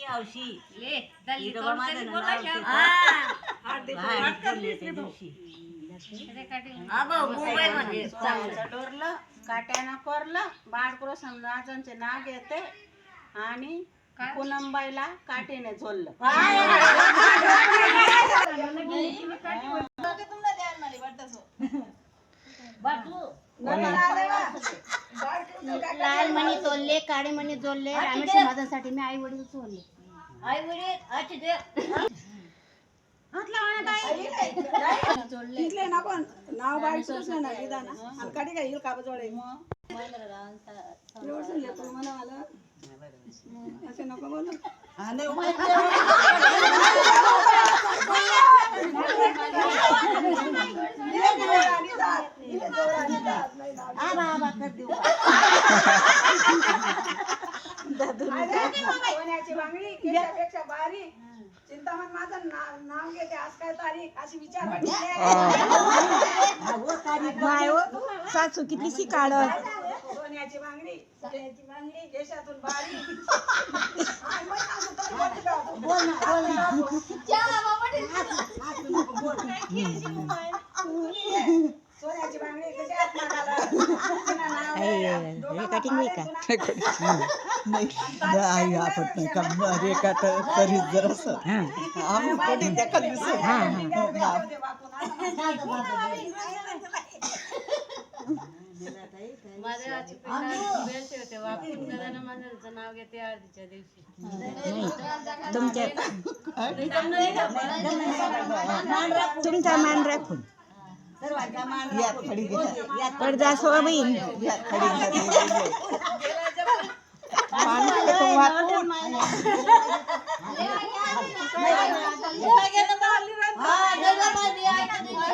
ती हौशी ले दल्ली इथं तोंड माझं तरी नाव बोलायचं. होतं. बाहेर पडले त्या दिवशी. रेखाटी. मुंबईमध्ये चांगलं. डोरलं काट्यानं कोरलं बाळकृष्ण समजाजांचे नाव घेते आणि काय? पुनमबाईला काठीने झोललं. लाल मणी तोलले काळे मणी जोडले रामेश्वर समाजासाठी मी आई वडील चोरले आई वडील दे इथले ना कोण? नाव ना आणि काठी काय येईल का जोडे एवढं लेकरं म्हणा मला असे नको बोलू. सोन्याची बांगडी केसापेक्षा बारीक. चिंतामण माझं नाव नाव घेते आज काय तारीख? अशी विचार सासू किती शिकाडत सोन्याची बांगडी सोन्याची बांगडी केशातून बारीक. आणि मग सासू तरी बोलते का? सोन्याची बांगडी कशी हात मागायला? तिनं का नाही. डोक्याला बाळ नाही आपण नाही का रेखा तर करीत जर असं आम्ही कोणी देखा दिसत नाव घेते दिवशी तुमचा मान राखून યાદ પડી ગયા પડદા સો